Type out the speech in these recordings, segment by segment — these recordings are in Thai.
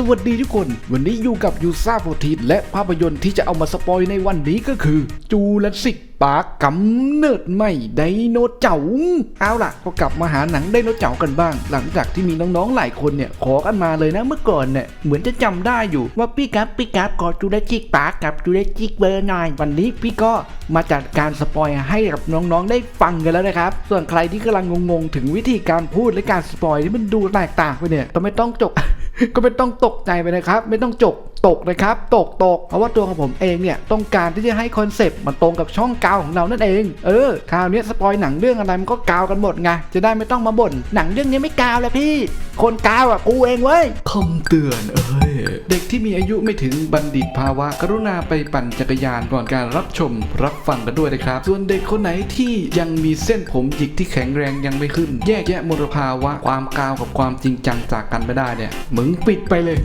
สวัสดีทุกคน วันนี้อยู่กับยูซ่าโฟทีและภาพยนตร์ที่จะเอามาสปอยในวันนี้ก็คือจูเลสิก ปาร์กกำเนิดใหม่ไดโนเจ๋าเอาล่ะก็กลับมาหาหนังไดโนเจ๋ากันบ้าง หลังจากที่มีน้องๆหลายคนเนี่ยขอกันมาเลยนะเมื่อก่อนเนี่ยเหมือนจะจำได้อยู่ว่าพี่กัฟพี่กัฟขอจูเลสิกปาร์กกับจูเลสิกเบอร์น่อยวันนี้พี่ก็มาจัดการสปอยให้กับน้องๆ ได้ฟังกันแล้วนะครับ ส่วนใครที่กำลังงงๆ ถึงวิธีการพูดและการสปอยที่มันดูแตกต่างไปเนี่ยก็ไม่ต้องจกก็ไม่ต้องตกใจไปนะครับ ไม่ต้องจกตกนะครับ ตกตกเพราะว่าตัวของผมเองเนี่ยต้องการที่จะให้คอนเซปต์มันตรงกับช่องกาวของเรานั่นเอง เออคราวเนี้ยสปอยหนังเรื่องอะไรมันก็กาวกันหมดไงจะได้ไม่ต้องมาบ่นหนังเรื่องนี้ไม่กาวแล้วพี่ คนกาวอะกูเองเว้ยคำเตือนเอ้ยเด็กที่มีอายุไม่ถึงบัณฑิตภาวะ กรุณาไปปั่นจักรยานก่อนการรับชม รับฟังกันด้วยนะครับ ส่วนเด็กคนไหนที่ยังมีเส้นผมหยิกที่แข็งแรงยังไม่ขึ้น แยกแยะมลภาวะความกาวกับความจริงจังจากกันไม่ได้เนี่ยมึงปิดไปเลย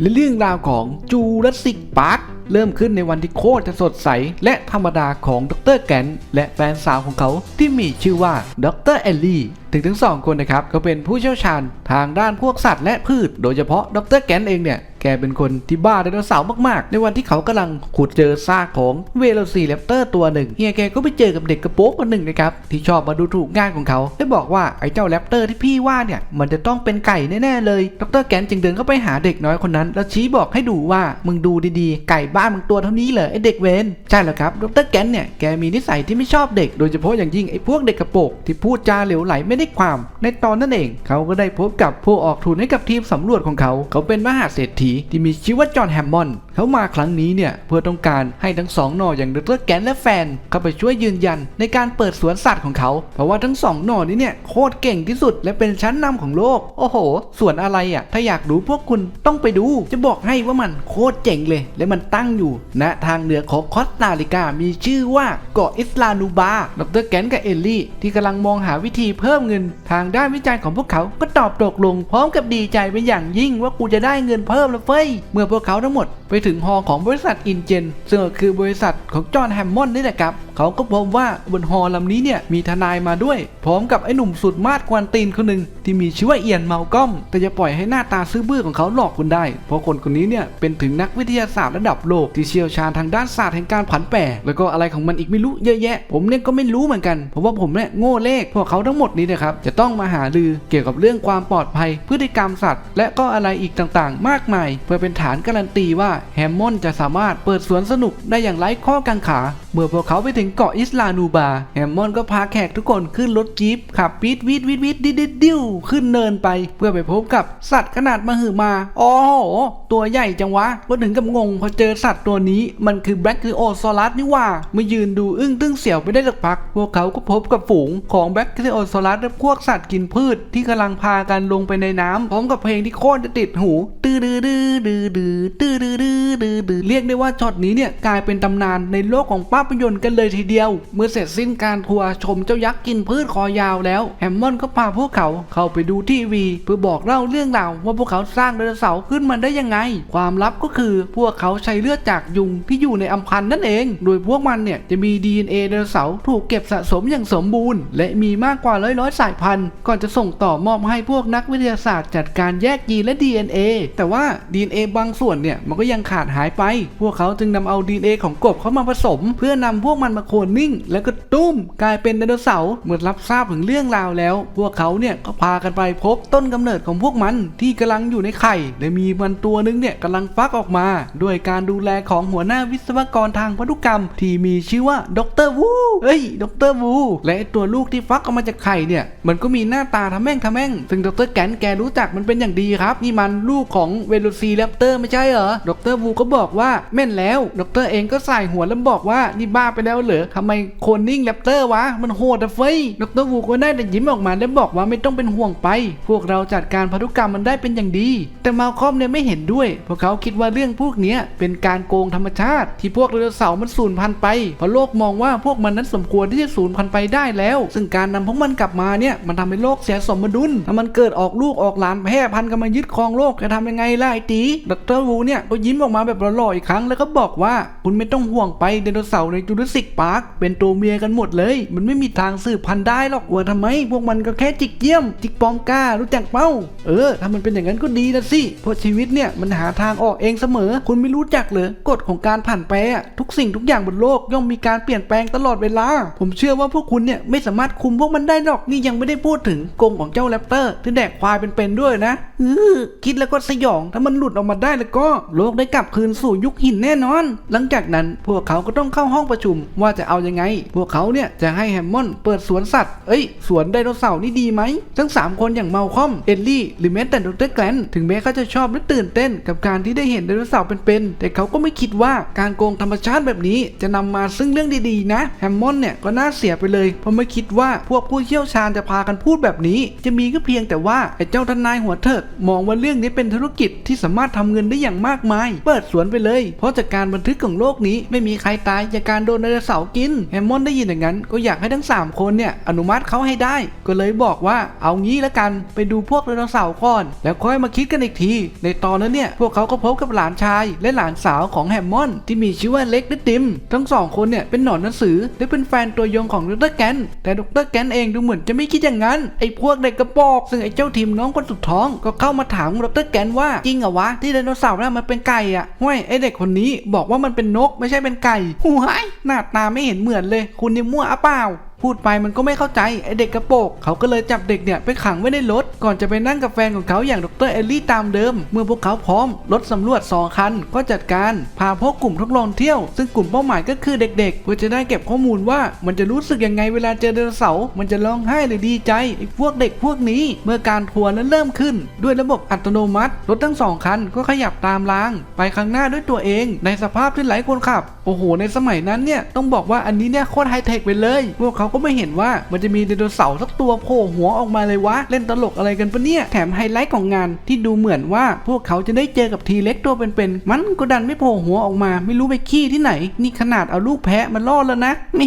และเรื่องราวของจูราสสิกพาร์คเริ่มขึ้นในวันที่โคตรจะสดใส และธรรมดาของดรแกนและแฟนสาวของเขาที่มีชื่อว่าดรเอลลี่ถึงทั้งสองคนนะครับก็เป็นผู้เชี่ยวชาญทางด้านพวกสัตว์และพืช โดยเฉพาะดรแกนเองเนี่ย แกเป็นคนที่บ้าไดโนเสาร์มากๆ ในวันที่เขากำลังขุดเจอซากของเวโรซีแรปเตอร์ตัวหนึ่งเฮียแกก็ไปเจอกับเด็กกระโปรงคนหนึ่งนะครับที่ชอบมาดูถูกงานของเขาได้บอกว่าไอ้เจ้าแรปเตอร์ที่พี่ว่าเนี่ยมันจะต้องเป็นไก่แน่ๆเลย ดรแกนจึงเดินเข้าไปหาเด็กน้อยคนนั้น แล้วชี้บอกให้ดูว่ามึงดูดีๆ ไก่บ้านมึงตัวเท่านี้เหรอไอ้เด็กเวนใช่แล้วครับดรแกนเนี่ยแกมีนิสัยที่ไม่ชอบเด็ก โดยเฉพาะอย่างยิ่งไอ้พวกเด็กกระโปงที่พูดจาเหลวไหลไม่ได้ความ ในตอนนั้นเอง เขาก็ได้พบกับผู้ออกทุนให้กับทีมสำรวจของเขา เขาเป็นมหาเศรษฐีที่มีชื่อว่าจอห์นแฮมมอนด์เขามาครั้งนี้เนี่ยเพื่อต้องการให้ทั้งสองหน่ออย่างดรแกนและแฟนเข้าไปช่วยยืนยันในการเปิดสวนสัตว์ของเขา เพราะว่าทั้งสองหน่อนี้เนี่ยโคตรเก่งที่สุดและเป็นชั้นนำของโลก โอ้โหสวนอะไรอะ ถ้าอยากรู้พวกคุณต้องไปดู จะบอกให้ว่ามันโคตรเจ๋งเลย และมันตั้งอยู่ณทางเหนือของคอสตาริกา มีชื่อว่าเกาะอิสลานูบา ดรแกนกับเอลลี่ ที่กำลังมองหาวิธีเพิ่มเงิน ทางด้านวิจัยของพวกเขาก็ตอบตกลง พร้อมกับดีใจเป็นอย่างยิ่งว่ากูจะได้เงินเพิ่มแล้วเฟ้ย เมื่อพวกเขาทั้งหมดไปถึงฮอของบริษัทอินเจนซึ่งก็คือบริษัทของจอห์นแฮมมอนด์นี่แหละครับเขาก็พบว่าบนฮอลำนี้เนี่ยมีทนายมาด้วย พร้อมกับไอ้หนุ่มสุดมาดกวนตีนคนหนึ่งที่มีชื่อว่าเอียนเมาลกอม แต่จะปล่อยให้หน้าตาซื่อบื้อของเขาหลอกคุณได้ เพราะคนคนนี้เนี่ยเป็นถึงนักวิทยาศาสตร์ระดับโลกที่เชี่ยวชาญทางด้านศาสตร์แห่งการผันแปรแล้วก็อะไรของมันอีกไม่รู้เยอะแยะ ผมเนี่ยก็ไม่รู้เหมือนกันเพราะว่าผมเนี่ยโง่เลขพวกเขาทั้งหมดนี้นะครับจะต้องมาหาลือเกี่ยวกับเรื่องความปลอดภัย พฤติกรรมสัตว์ และก็อะไรอีกต่างๆ มากมาย เพื่อเป็นฐานการันตีว่าแฮมมอนด์จะสามารถเปิดสวนสนุกได้อย่างไร้ข้อกังขา เมื่อพวกเขาไปถึงเกาะอิสลานูบา แฮมมอนก็พาแขกทุกคนขึ้นรถจี๊ปขับปีดวิดวิดวิดดิดดิดดิ้วขึ้นเนินไป เพื่อไปพบกับสัตว์ขนาดมหึมาอ๋อโหตัวใหญ่จังวะก็ถึงกับงงพอเจอสัตว์ตัวนี้มันคือแบล็กคิโอซอรัสนี่ว่ามายืนดูอึ้งตึ้งเสียวไปได้สักพัก พวกเขาก็พบกับฝูงของแบล็กคิโอซอรัสและพวกสัตว์กินพืชที่กำลังพากันลงไปในน้ำพร้อมกับเพลงที่โคตรจะติดหูตื้อดื้อดื้อดื้อดื้อตื้อดื้อดื้อดื้อดื้อเรียกได้ว่าช็อตนี้เนี่ยกลายเป็นตำนานในโลกของภาพยนตร์กันเลยทีเดียว เมื่อเสร็จสิ้นการทัวร์ชมเจ้ายักษ์กินพืชคอยาวแล้วแฮมมอนก็พาพวกเขาเข้าไปดูทีวี เพื่อบอกเล่าเรื่องราวว่าพวกเขาสร้างไดโนเสาร์ขึ้นมาได้ยังไง ความลับก็คือพวกเขาใช้เลือดจากยุงที่อยู่ในอัมพันธ์นั่นเอง โดยพวกมันเนี่ยจะมี DNA ไดโนเสาร์ถูกเก็บสะสมอย่างสมบูรณ์ และมีมากกว่าร้อยร้อยสายพันธุ์ก่อนจะส่งต่อมอบให้พวกนักวิทยาศาสตร์จัดการแยกยีนและ DNA แต่ว่า DNA บางส่วนเนี่ยมันก็ยังขาดหายไป พวกเขาจึงนำเอา DNA ของกบเข้ามาผสมเพื่อนำพวกมันมาโคลนนิ่ง แล้วก็ตุ้มกลายเป็นไดโนเสาร์เมื่อรับทราบถึงเรื่องราวแล้ว พวกเขาเนี่ยก็พากันไปพบต้นกำเนิดของพวกมันที่กำลังอยู่ในไข่และมีมันตัวนึงเนี่ยกำลังฟักออกมา ด้วยการดูแลของหัวหน้าวิศวกรทางพันธุกรรม ที่มีชื่อว่าดรวูเอ้ยดรวูและตัวลูกที่ฟักออกมาจากไข่เนี่ยมันก็มีหน้าตาทำแม่งทำแม่ง ซึ่งดรแกนแกรู้จักมันเป็นอย่างดีครับ นี่มันลูกของเวโรซีแรปเตอร์ไม่ใช่เหรอดรวูก็บอกว่าแม่นแล้วดรเองก็ใส่หัวแล้วบอกว่าี่บ้าไปแล้วเหรอทำไมโคนนิ่งแรปเตอร์วะ มันโหดอะเฟ้ยดรวูก็ได้แต่ยิ้มออกมาแล้วบอกว่าไม่ต้องเป็นห่วงไป พวกเราจัดการพันธุกรรมมันได้เป็นอย่างดี แต่มาคอมเนี่ยไม่เห็นด้วยพวกเขาคิดว่าเรื่องพวกนี้เป็นการโกงธรรมชาติ ที่พวกไดโนเสาร์มันสูญพันธุ์ไป เพราะโลกมองว่าพวกมันนั้นสมควรที่จะสูญพันธุ์ไปได้แล้ว ซึ่งการนำพวกมันกลับมาเนี่ยมันทำให้โลกเสียสมดุลถ้ามันเกิดออกลูกออกหลานแพร่พันธุ์กันมายึดครองโลกจะทำยังไงล่ะไอตีดรวูเนี่ยก็ยิ้มออกมาแบบหล่อๆอีกครั้งแล้วก็บอกว่าคุณไม่ต้องห่วงไปไดโนเสาร์ในจูราสสิกพาร์คเป็นตัวเมียกันหมดเลย มันไม่มีทางสืบพันธุ์ได้หรอกว่าทำไม พวกมันก็แค่จิกเยี่ยม จิกปองกล้ารู้จักเป้า เออ ถ้ามันเป็นอย่างนั้นก็ดีนะสิ เพราะชีวิตเนี่ยมันหาทางออกเองเสมอ คุณไม่รู้จักเหรอกฎของการผ่านแปรอะทุกสิ่งทุกอย่างบนโลกย่อมมีการเปลี่ยนแปลงตลอดเวลา ผมเชื่อว่าพวกคุณเนี่ยไม่สามารถคุมพวกมันได้หรอกนี่ยังไม่ได้พูดถึงกรงของเจ้าแรปเตอร์ที่แดกควายเป็นๆด้วยนะเออคิดแล้วก็สยองถ้ามันหลุดออกมาได้แล้วก็ โลกได้กลับคืนสู่ยุคหินแน่นอน หลังจากนั้นพวกเขาก็ต้องเข้าห้องประชุมว่าจะเอายังไง พวกเขาเนี่ยจะให้แฮมมอนเปิดสวนสัตว์ เอ้ย สวนไดโนเสาร์นี่ดีไหม ทั้ง 3 คนอย่างเมาคอม เอลลี่ หรือแม้แต่ดรแกลนถึงแม้เขาจะชอบและตื่นเต้น กับการที่ได้เห็นไดโนเสาร์เป็นๆ แต่เขาก็ไม่คิดว่าการโกงธรรมชาติแบบนี้จะนำมาซึ่งเรื่องดีๆ นะ แฮมมอนเนี่ยก็น่าเสียไปเลย เพราะไม่คิดว่าพวกผู้เชี่ยวชาญจะพากันพูดแบบนี้ จะมีก็เพียงแต่ว่าไอ้เจ้าทนายหัวเถิกมองว่าเรื่องนี้เป็นธุรกิจที่สามารถทำเงินได้อย่างมากมาย เปิดสวนไปเลย เพราะจากการบันทึกของโลกนี้ไม่มีใครตายจากการโดนไดโนเสาร์กินแฮมมอนด์ได้ยินอย่างนั้นก็อยากให้ทั้ง 3 คนเนี่ยอนุมัติเขาให้ได้ ก็เลยบอกว่าเอางี้ละกันไปดูพวกไดโนเสาร์ก่อน แล้วค่อยมาคิดกันอีกที ในตอนนั้นเนี่ยพวกเขาก็พบกับหลานชาย และหลานสาวของแฮมมอนด์ที่มีชื่อว่าเล็กและติม ทั้งสองคนเนี่ยเป็นหนอนหนังสือและเป็นแฟนตัวยงของดรแกนแต่ดรแกนเองดูเหมือนจะไม่คิดอย่างนั้นไอ้พวกเด็กกระปอกซึ่งไอ้เจ้าทีมน้องคนสุดท้องก็เข้ามาถามดรแกนว่าจริงเหรอวะที่ไดโนเสาร์น่ะมันเป็นไก่อะห้วยไอ้เด็กคนนี้บอกว่ามันเป็นนกไม่ใช่เป็นไก่หูหาหน้าตาไม่เห็นเหมือนเลย คุณนี่มั่วอะเปล่า พูดไปมันก็ไม่เข้าใจไอเด็กกระโปงเขาก็เลยจับเด็กเนี่ยไปขังไว้ในรถ ก่อนจะไปนั่งกับแฟนของเขาอย่างดรเอลลี่ตามเดิม เมื่อพวกเขาพร้อมรถสำรวจสองคันก็จัดการพาพวกกลุ่มทดลองเที่ยว ซึ่งกลุ่มเป้าหมายก็คือเด็กๆเพื่อจะได้เก็บข้อมูลว่ามันจะรู้สึกยังไงเวลาเจอไดโนเสาร์มันจะร้องไห้หรือดีใจไอ้พวกเด็กพวกนี้เมื่อการทัวร์นั้นเริ่มขึ้น ด้วยระบบอัตโนมัติรถทั้งสองคันก็ขยับตามราง ไปข้างหน้าด้วยตัวเอง ในสภาพที่ไร้คนขับโอ้โหในสมัยนั้นเนี่ยต้องบอกว่าอันนี้เนี่ยโคตรไฮเทคไปเลย พวกเขาก็ไม่เห็นว่ามันจะมีไดโนเสาร์สักตัวโผล่หัวออกมาเลยวะ เล่นตลกอะไรกันปะเนี่ย แถมไฮไลท์ของงานที่ดูเหมือนว่าพวกเขาจะได้เจอกับทีเล็กตัวเป็นๆ มันก็ดันไม่โผล่หัวออกมา ไม่รู้ไปขี้ที่ไหน นี่ขนาดเอาลูกแพะมาล่อแล้วนะแม่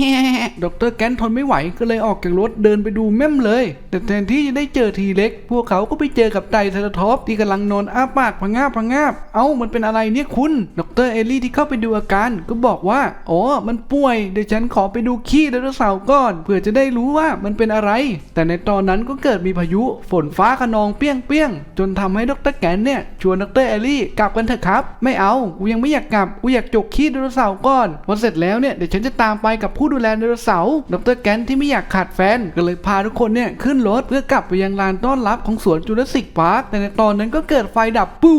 ดรแกนทนไม่ไหวก็เลยออกจากรถเดินไปดูแม่มเลย แต่แทนที่จะได้เจอทีเล็ก พวกเขาก็ไปเจอกับไตเทราทอปที่กำลังนอนอ้าปากพงาบพงาบเอ้ามันเป็นอะไรเนี่ยคุณ ดรเอลลี่ที่เข้าไปดูอาการก็บอกว่า อ๋อ มันป่วย เดี๋ยวฉันขอไปดูขี้ไดโนเสาร์ก่อนเพื่อจะได้รู้ว่ามันเป็นอะไร แต่ในตอนนั้นก็เกิดมีพายุฝนฟ้าขนองเปี้ยงเปี้ยงๆจนทำให้ดรแกนเนี่ยชวนดรเอลลี่กลับกันเถอะครับ ไม่เอากูยังไม่อยากกลับกูอยากจกขี้ไดโนเสาร์ก่อนพอเสร็จแล้วเนี่ยเดี๋ยวฉันจะตามไปกับผู้ดูแลไดโนเสาร์ดรแกนที่ไม่อยากขาดแฟนก็เลยพาทุกคนเนี่ยขึ้นรถเพื่อกลับไปยังลานต้อนรับของสวนจูราสสิกพาร์คแต่ในตอนนั้นก็เกิดไฟดับปู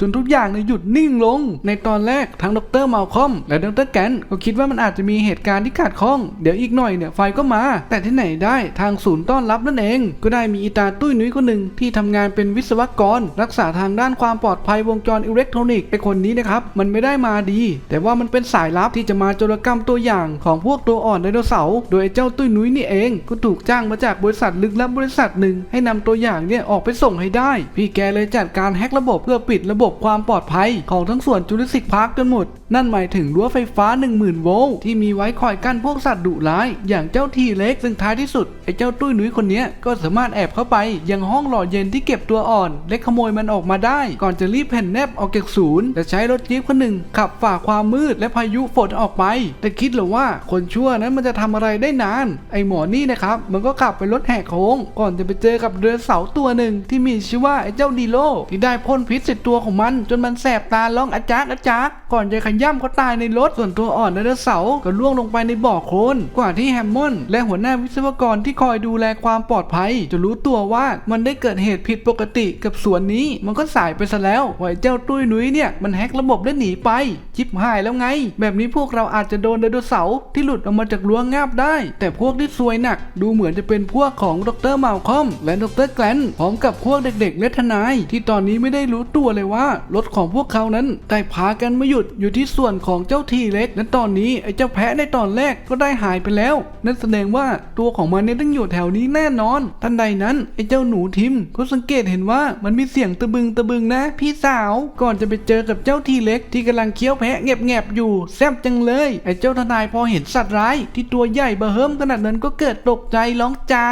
จนทุกอย่างเนี่ยหยุดนิ่งลง ในตอนแรกทั้งดรเมาลคอมและดรแกนก็คิดว่ามันอาจจะมีเหตุการณ์ที่ขาดข้องเดี๋ยวอีกหน่อยเนี่ยไฟก็มา แต่ที่ไหนได้ทางศูนย์ต้อนรับนั่นเอง ก็ได้มีอีตาตุ้ยนุ้ยคนหนึ่งที่ทำงานเป็นวิศวกร รักษาทางด้านความปลอดภัยวงจรอิเล็กทรอนิกส์ไอคนนี้นะครับมันไม่ได้มาดี แต่ว่ามันเป็นสายลับที่จะมาโจรกรรมตัวอย่างของพวกตัวอ่อนไดโนเสาร์โดยเจ้าตุ้ยนุ้ยนี่เองก็ถูกจ้างมาจากบริษัทลึกลับบริษัทหนึ่งให้นำตัวอย่างเนี่ยออกไปส่งให้ได้ พี่แกเลยจัดการแฮกระบบเพื่อปิดระบบความปลอดภัยของทั้งส่วนจูราสสิกพาร์คจนหมด นั่นหมายถึงรั้วไฟฟ้า 10,000 โวลต์ที่มีไว้คอยกั้นพวกสัตว์ดุร้ายอย่างเจ้าทีเล็กซึ่งท้ายที่สุดไอ้เจ้าตุ้ยนุ้ยคนนี้ก็สามารถแอบเข้าไปยังห้องหล่อเย็นที่เก็บตัวอ่อน และขโมยมันออกมาได้ ก่อนจะรีบแผ่นแนบออกจากศูนย์และใช้รถจี๊ปคันหนึ่งขับฝ่าความมืดและพายุฝนออกไป แต่คิดหรือว่าคนชั่วนั้นมันจะทำอะไรได้นาน ไอ้หมอนี่นะครับมันก็ขับไปรถแหกโค้ง ก่อนจะไปเจอกับเรือเสาตัวหนึ่งที่มีชื่อว่าไอ้เจ้าดีโลที่ได้พ่นพิษใส่ตัวของมัน จนมันแสบตาร้องอาจารย์อาจารย์ก่อนจะขย้ำเขาตายในรถส่วนตัวอ่อนไดโนเสาร์ก็ล่วงลงไปในบ่อโคลนกว่าที่แฮมมอนด์และหัวหน้าวิศวกรที่คอยดูแลความปลอดภัย จะรู้ตัวว่ามันได้เกิดเหตุผิดปกติกับสวนนี้ มันก็สายไปซะแล้วไอ้เจ้าตุ้ยนุ้ยเนี่ยมันแฮกระบบและหนีไปจิบหายแล้วไง แบบนี้พวกเราอาจจะโดนไดโนเสาร์ที่หลุดออกมาจากรั้วงาบได้ แต่พวกที่ซวยหนัก ดูเหมือนจะเป็นพวกของดรมาลคอม และดรแกลนพร้อมกับพวกเด็กๆและทนาย ที่ตอนนี้ไม่ได้รู้ตัวเลยว่ารถของพวกเขานั้นได้พากันมาหยุดอยู่ที่ส่วนของเจ้าทีเล็กและตอนนี้ไอ้เจ้าแพะในตอนแรกก็ได้หายไปแล้วนั่นแสดงว่าตัวของมันเนี่ยต้องอยู่แถวนี้แน่นอน ทันใดนั้นไอ้เจ้าหนูทิมก็สังเกตเห็นว่ามันมีเสียงตะบึงตะบึงนะ พี่สาวก่อนจะไปเจอกับเจ้าทีเล็กที่กำลังเคี้ยวแพะแงบๆอยู่แซ่บจังเลยไอ้เจ้าทนายพอเห็นสัตว์ร้าย ที่ตัวใหญ่เบอเฮิมขนาดนั้นก็เกิดตกใจร้องจ้า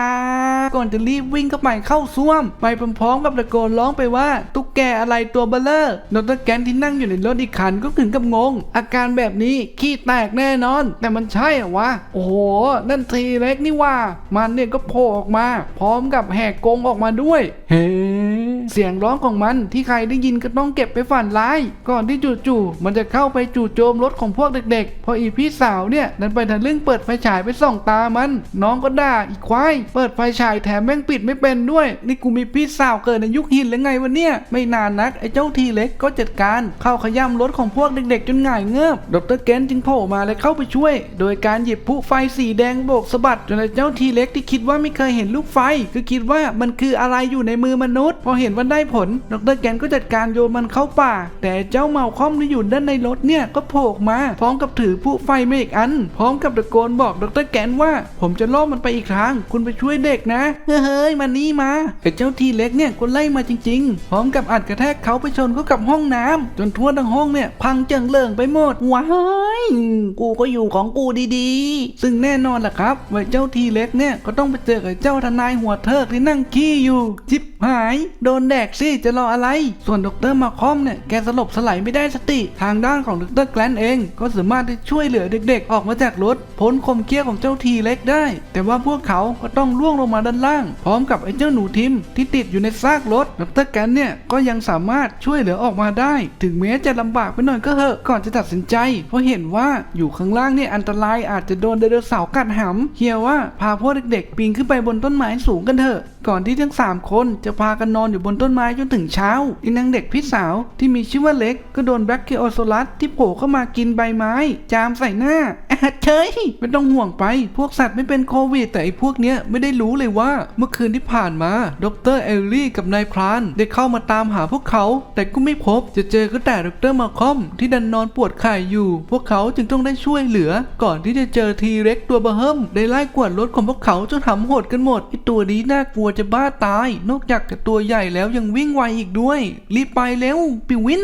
ก่อนจะรีบวิ่งเข้าไปเข้าซ่วม ไปพร้อมๆกับตะโกนร้องไปว่าตุ๊กแกอะไรตัวเบลเลอร์ดรแกนที่นั่งอยู่ในรถอีกคันก็ถึงกับงง อาการแบบนี้ขี้แตกแน่นอน แต่มันใช่เหรอวะโอ้โหนั่นทีเล็กนี่ว่า มันเนี่ยก็โผล่ออกมา พร้อมกับแหกกรงออกมาด้วย เฮ้เสียงร้องของมันที่ใครได้ยินก็ต้องเก็บไปฝันร้าย ก่อนที่จู่ๆมันจะเข้าไปจู่โจมรถของพวกเด็กๆ พออีพี่สาวเนี่ยดันไปทะลึ่งเปิดไฟฉายไปส่องตามัน น้องก็ด่าอีกควายเปิดไฟฉายแถมแม่งปิดไม่เป็นด้วย นี่กูมีพี่สาวเกิดในยุคหินหรือไงวะเนี่ย ไม่นานนักไอ้เจ้าทีเล็กก็จัดการเข้าขย้ำรถของพวกเด็กๆ จนหง่ายเงือบดรเกนจึงโผล่มาและเข้าไปช่วย โดยการหยิบผู้ไฟสีแดงโบกสะบัดจนไอ้เจ้าทีเล็กที่คิดว่าไม่เคยเห็นลูกไฟ ก็คิดว่ามันคืออะไรอยู่ในมือมนุษย์ พอเห็นว่าได้ผลดรแกนก็จัดการโยนมันเข้าป่า แต่เจ้าเมาคอมที่อยู่ด้านในรถเนี่ยก็โผล่ออกมา พร้อมกับถือผู้ไฟมาอีกอัน พร้อมกับตะโกนบอกดรแกนว่า ผมจะล่อมันไปอีกทางคุณไปช่วยเด็กนะเฮ้ยมานี่มาไอ้เจ้าทีเล็กเนี่ยก็ไล่มาจริง ๆ พร้อมกับอัดกระแทกเขาไปชนเข้ากับห้องน้ำจนทั่วทั้งห้องเนี่ยพังเจิงเลิงไปหมดว้ายกูก็อยู่ของกูดีๆ ซึ่งแน่นอนล่ะครับว่าเจ้าทีเล็กเนี่ยก็ต้องไปเจอกับเจ้าทนายหัวเทิกที่นั่งขี้อยู่ จิบหาย โดนแดกสิจะรออะไร ส่วนดรมาคอมเนี่ยแกสลบสลายไม่ได้สติ ทางด้านของดรแกลนเอง ก็สามารถที่ช่วยเหลือเด็กๆ ออกมาจากรถพ้นคมเคี้ยวของเจ้าทีเล็กได้ แต่ว่าพวกเขาก็ต้องล่วงลงมาด้านล่าง พร้อมกับไอ้เจ้าหนูทิมที่ติดอยู่ในซากรถดรแกลนเนี่ยก็ยังสามารถช่วยเหลือออกมาได้ ถึงแม้จะลำบากไปหน่อยก็เหอะก่อนจะตัดสินใจ เพราะเห็นว่าอยู่ข้างล่างเนี่ยอันตรายอาจจะโดนไดโนเสาร์กัดหำเฮียว่าพาพวกเด็กๆ ปีนขึ้นไปบนต้นไม้สูงกันเถอะ ก่อนที่ทั้ง 3 คนจะพากันนอนอยู่บนต้นไม้จนถึงเช้าอีนางเด็กพี่สาวที่มีชื่อว่าเล็กก็โดนแบล็กเกโอโซลัสที่โผล่เข้ามากินใบไม้ จามใส่หน้าแอะเฉยไม่ต้องห่วงไป พวกสัตว์ไม่เป็นโควิดแต่ไอ้พวกเนี้ยไม่ได้รู้เลยว่า เมื่อคืนที่ผ่านมาดรเอลลี่กับนายพรานได้เข้ามาตามหาพวกเขา แต่ก็ไม่พบจะเจอก็แต่ดรมาคอมที่ดันนอนปวดไข่อยู่ พวกเขาจึงต้องได้ช่วยเหลือ ก่อนที่จะเจอทีเร็กตัวเบอร์เฮิมได้ไล่กวดรถของพวกเขาจนหำโหดกันหมดไอตัวนี้น่ากลัวจะบ้าตาย นอกจากจะตัวใหญ่แล้วยังวิ่งไวอีกด้วย รีบไปเร็วปิวิน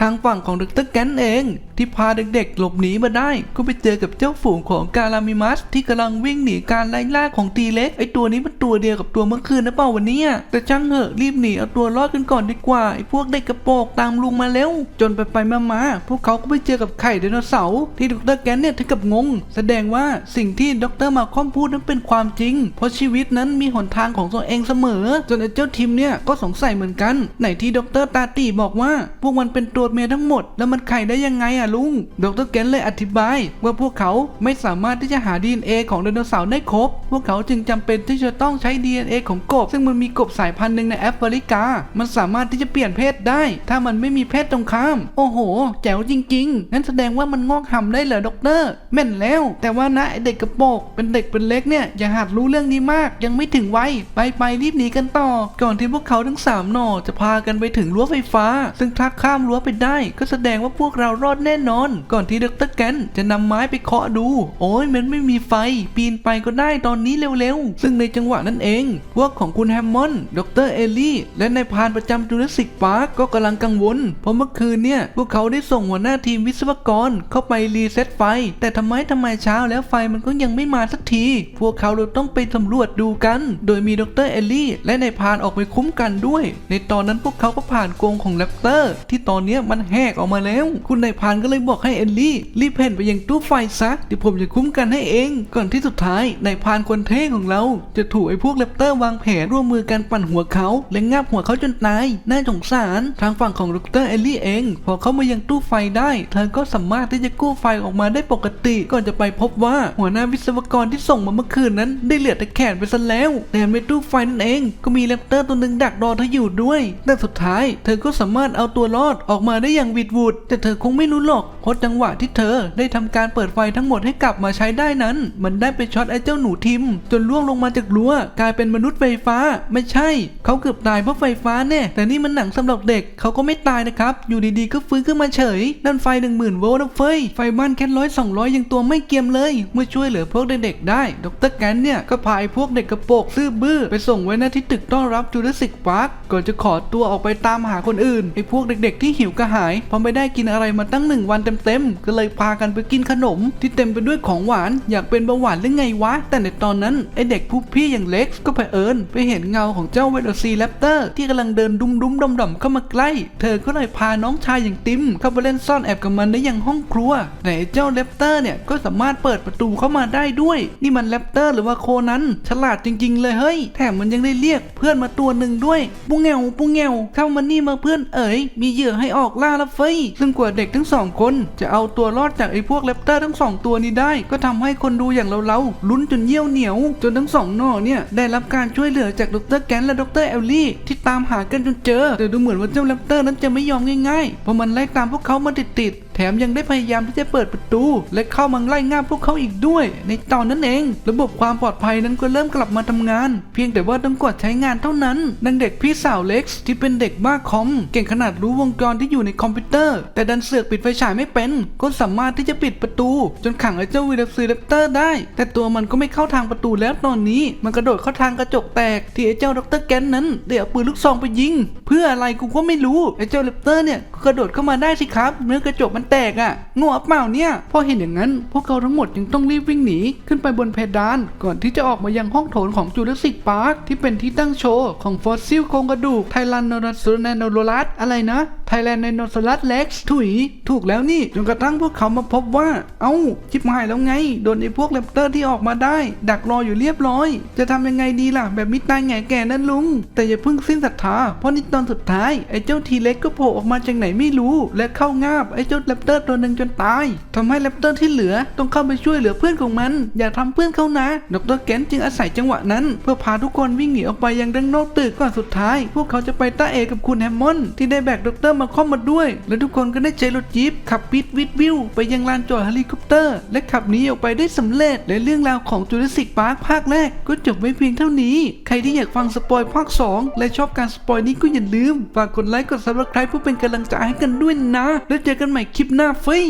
ทางฝั่งของดรแกนเอง ที่พาเด็กๆ หลบหนีมาได้ ก็ไปเจอกับเจ้าฝูงของกาลามิมัส ที่กำลังวิ่งหนีการไล่ล่าของทีเล็กไอตัวนี้มันตัวเดียวกับตัวเมื่อคืนนะเปล่าวันนี้แต่ช่างเหอะรีบหนีเอาตัวรอดกันก่อนดีกว่าไอพวกเด็กกระโปรงตามลุงมาเร็ว จนไปไปมาๆพวกเขาก็ไปเจอกับไข่ไดโนเสาร์ที่ดรแกนเนี่ยถึงกับงง แสดงว่าสิ่งที่ดรมาคอมพูดนั้นเป็นความจริง เพราะชีวิตนั้นมีหนทางของตัวเองเสมอ จนไอ้เจ้าทิมเนี่ยก็สงสัยเหมือนกันไหนที่ดรตาตีบอกว่า พวกมันเป็นตัวเมียทั้งหมด แล้วมันไข่ได้ยังไงอะลุง ดรแกนเลยอธิบาย ว่าพวกเขาไม่สามารถที่จะหา DNA ของไดโนเสาร์ได้ครบ พวกเขาจึงจำเป็นที่จะต้องใช้ DNA ของกบ ซึ่งมันมีกบสายพันธุ์หนึ่งในแอฟริกา มันสามารถที่จะเปลี่ยนเพศได้ ถ้ามันไม่มีเพศตรงข้าม โอ้โห แจ๋วจริง ๆ งั้นแสดงว่ามันงอกหำได้เหรอด็อกเตอร์แม่นแล้ว แต่ว่านะไอเด็กกระโปรงเป็นเด็กเป็นเล็กเนี่ยอย่าหัดรู้เรื่องนี้มาก ยังไม่ถึงวัยไปไปรีบหนีกันต่อ ก่อนที่พวกเขาทั้งสามหน่อจะพากันไปถึงรั้วไฟฟ้า ซึ่งถ้าข้ามรั้วไปได้ ก็แสดงว่าพวกเรารอดแน่นอน ก่อนที่ดรแกนจะนำไม้ไปเคาะดู โอ้ยมันไม่มีไฟ ปีนไปก็ได้ตอนนี้เร็วๆ ซึ่งในจังหวะนั้นเอง พวกของคุณแฮมมอนด์ดรเอลลี่และนายพานประจำจูราสสิกพาร์คก็กำลังกังวล เพราะเมื่อคืนเนี่ยพวกเขาได้ส่งหัวหน้าทีมวิศวกรเข้าไปรีเซ็ตไฟ แต่ทำไมทำไมเช้าแล้วไฟมันก็ยังไม่มาสักที พวกเขาเลยต้องไปสำรวจดูกัน โดยมีดรเอลลี่ และนายพานออกไปคุ้มกันด้วย ในตอนนั้นพวกเขาก็ผ่านกรงของแรปเตอร์ ที่ตอนเนี้มันแหกออกมาแล้ว คุณนายพานก็เลยบอกให้เอลลี่ รีบเพ่นไปยังตู้ไฟซะเดี๋ยวผมจะคุ้มกันให้เอง ก่อนที่สุดท้ายนายพานคนเท่ของเรา จะถูกไอ้พวกแรปเตอร์วางแผนร่วมมือกันปั่นหัวเขาและงับหัวเขาจนตายน่าสงสารทางฝั่งของดรเอลลี่เอง พอเขามายังตู้ไฟได้ เธอก็สามารถที่จะกู้ไฟออกมาได้ปกติก่อนจะไปพบว่าหัวหน้าวิศวกรที่ส่งมาเมื่อคืนนั้น ได้เหลือแต่แขนไปซะแล้วแถมในตู้ไฟนั่นเอง ก็มีแรปเตอร์ตัวหนึ่งดักรอเธออยู่ด้วย แต่สุดท้าย เธอก็สามารถเอาตัวรอดออกมาได้อย่างหวิดหวุดแต่เธอคงไม่รู้หรอกเพราะจังหวะที่เธอได้ทำการเปิดไฟทั้งหมดให้กลับมาใช้ได้นั้น มันได้ไปช็อตไอ้เจ้าหนูทิม จนล่วงลงมาจากรั้วกลายเป็นมนุษย์ไฟฟ้า ไม่ใช่ เขาเกือบตายเพราะไฟฟ้าแน่แต่นี่มันหนังสำหรับเด็กเขาก็ไม่ตายนะครับ อยู่ดีๆก็ฟื้นขึ้นมาเฉยนั่นไฟหนึ่งหมื่นโวลต์นะเฟ้ยไฟบ้านแค่ร้อยสองร้อยยังตัวไม่เกียมเลยเมื่อช่วยเหลือพวกเด็กๆได้ ดรแกนเนี่ยก็พาไอ้พวกเด็กกระโปงซื่อบื้อไปส่งไว้หน้าที่ตึกต้อนรับจูราสสิกพาร์คก่อนจะขอตัวออกไปตามหาคนอื่นไอ้พวกเด็กๆ ที่หิวกระหายเพราะไม่ได้กินอะไรมาตั้งหนึ่งวันเต็มๆก็เลยพากันไปกินขนม ที่เต็มไปด้วยของหวานอยากเป็นเบาหวานหรือไงวะ แต่ในตอนนั้นไอ้เด็กผู้พี่อย่างเล็กก็เผอิญไปเห็นเงาของเจ้าเวโรซีแรปเตอร์ที่กำลังเดินดุมดุมดอมดอมๆเข้ามาใกล้ เธอก็เลยพาน้องชายอย่างติมเข้าไปเล่นซ่อนแอบกับมันในยังห้องครัวแต่เจ้าแรปเตอร์เนี่ยก็สามารถเปิดประตูเข้ามาได้ด้วย นี่มันแรปเตอร์หรือว่าโคนั้น ฉลาดจริง ๆ เลยเฮ้ย แถมมันยังได้เรียกเพื่อนมาตัวหนึ่งด้วย ปุ้งเงวปุ้งเงวเข้ามานี่มาเพื่อนเอ๋ย มีเหยื่อให้ออกล่าละเฟยซึ่งกว่าเด็กทั้งสองคน จะเอาตัวรอดจากไอ้พวกแรปเตอร์ทั้งสองตัวนี้ได้ ก็ทำให้คนดูอย่างเราๆลุ้นจนเยี่ยวเหนียว จนทั้งสองนอเนี่ยได้รับการช่วยเหลือจากดรแกนและดรเอลลี่ที่ตามหากันจนเจอแต่ดูเหมือนว่าเจ้าแรปเตอร์นั้นจะไม่ยอมง่ายๆเพราะมันไล่ตามพวกเขามาติดๆ แถมยังได้พยายามที่จะเปิดประตู และเข้ามาไล่ง่าพวกเขาอีกด้วย ในตอนนั้นเอง ระบบความปลอดภัยนั้นก็เริ่มกลับมาทำงาน เพียงแต่ว่าต้องกดใช้งานเท่านั้นดังเด็กพี่สาวเล็กซ์ที่เป็นเด็กบ้าคอม เก่งขนาดรู้วงจรที่อยู่ในคอมพิวเตอร์ แต่ดันเสือกปิดไฟฉายไม่เป็น ก็สามารถที่จะปิดประตู จนขังไอ้เจ้าวีดับซีเลปเตอร์ได้ แต่ตัวมันก็ไม่เข้าทางประตูแล้วตอนนี้ มันกระโดดเข้าทางกระจกแตกที่ไอ้เจ้าดรแกนนั้นได้เอาปืนลูกซองไปยิง เพื่ออะไรกูก็ไม่รู้ไอ้เจ้าเลปเตอร์เนี่ย กระโดดเข้ามาได้สิครับ เนื้อกระจกมันแตกอะงัวเปล่าเนี่ย พอเห็นอย่างนั้น พวกเขาทั้งหมดจึงต้องรีบวิ่งหนีขึ้นไปบนเพดาน ก่อนที่จะออกมายังห้องโถงของจูเลสิกพาร์คที่เป็นที่ตั้งโชว์ของฟอสซิลโครงกระดูกไทลันโนรัสแนโนโรลัสอะไรนะไทยแลนไนโนซอรัสเล็กถุย ถูกแล้วนี่ จนกระทั่งพวกเขามาพบว่า เอ้าชิบหายแล้วไง โดนไอ้พวกแรปเตอร์ที่ออกมาได้ ดักรออยู่เรียบร้อย จะทำยังไงดีล่ะ แบบมิตายแง่แก่นั่นลุง แต่อย่าเพิ่งสิ้นศรัทธา เพราะนี่ตอนสุดท้าย ไอ้เจ้าทีเล็กก็โผล่ออกมาจากไหนไม่รู้ และเข้างาบไอ้เจ้าแรปเตอร์ตัวหนึ่งจนตายทำให้แรปเตอร์ที่เหลือต้องเข้าไปช่วยเหลือเพื่อนของมัน อย่าทำเพื่อนเขานะ ดรแกนจึงอาศัยจังหวะนั้น เพื่อพาทุกคนวิ่งหนีออกไปยังดังนอกตึกก่อนสุดท้าย พวกเขาจะไปต้าเอกับคุณแฮมมอนที่ได้แบกดรมาคอมมาด้วย และทุกคนก็ได้ใจรถจี๊ปขับปิดวิดวิวไปยังลานจอดเฮลิคอปเตอร์ และขับหนีออกไปได้สำเร็จ และเรื่องราวของจูราสสิกพาร์คภาคแรกก็จบไว้เพียงเท่านี้ ใครที่อยากฟังสปอยภาค 2 และชอบการสปอยนี้ก็อย่าลืมฝากกดไลค์กดซับสไครป์เพื่อเป็นกำลังใจให้กันด้วยนะ แล้วเจอกันใหม่คลิปหน้าเฟ้ย